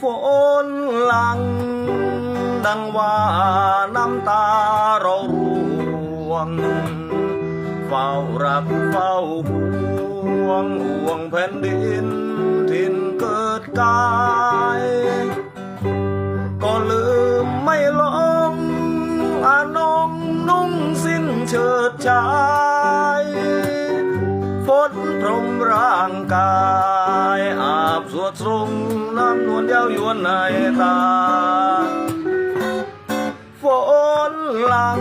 ฝนหลัง ดังว่าน้ำตาเราร่วง เฝ้ารักเฝ้าห่วงห่วงแผ่นดินถิ่นเกิดกาย ก็ลืมไม่ลงอานงนุ่งสิ้นเฉิดชาย ฝนพรมร่างกาย อาบสวดทรงน้ำนวลเย้ายวนในตา ฝนหลัง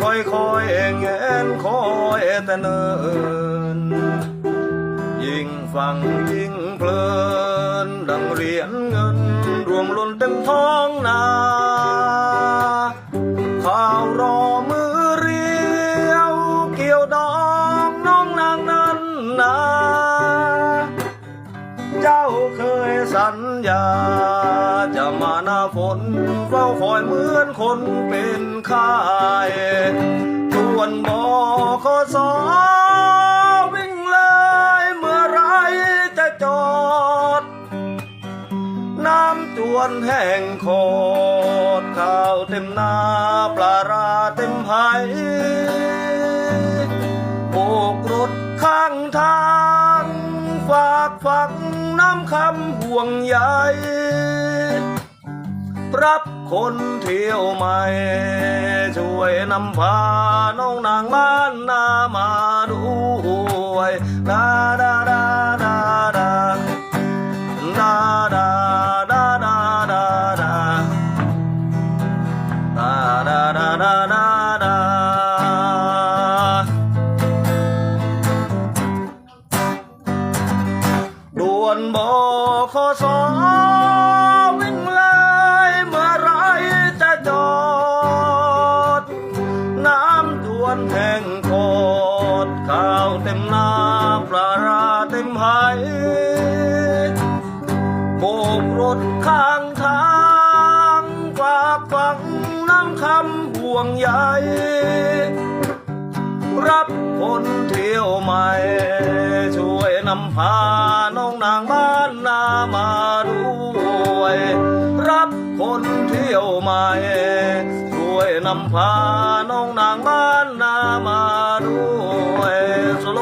คอยคอยเงนคอยแต่เนิน ยิ่งฟังยิ่งเพลิน ดังเหรียญเงินรวมล้นเต็มท้องนา นั้นนาเจ้าเคยสัญญา จะมาหน้าฝนเฝ้าคอยเหมือนคนเป็นข้ายชวนบอขอสอวิ่งเลยเมื่อไรจะจอด น้ำจวนแห้งโคตรข้าวเต็มนาปลาราเต็มไผ ทางฝากฝังน้ำคำห่วงใยรับคนเที่ยวใหม่ ช่วยนำพาน้องนางบ้านนามาด้วยนา ด่วนบอขอสอวิ่งเลยเมื่อไรจะจอด น้ำจวนแห้งโคตรข้าวเต็มนาปลาราเต็มไหโบกรถข้างทางฝากฝังน้ำคำห่วงใยรับคนเที่ยวใหม่ช่วยนำพา น้องนางบ้านนามาด้วย รับคนเที่ยวใหม่ช่วยนำพาน้องนางบ้านนามาด้วยสโล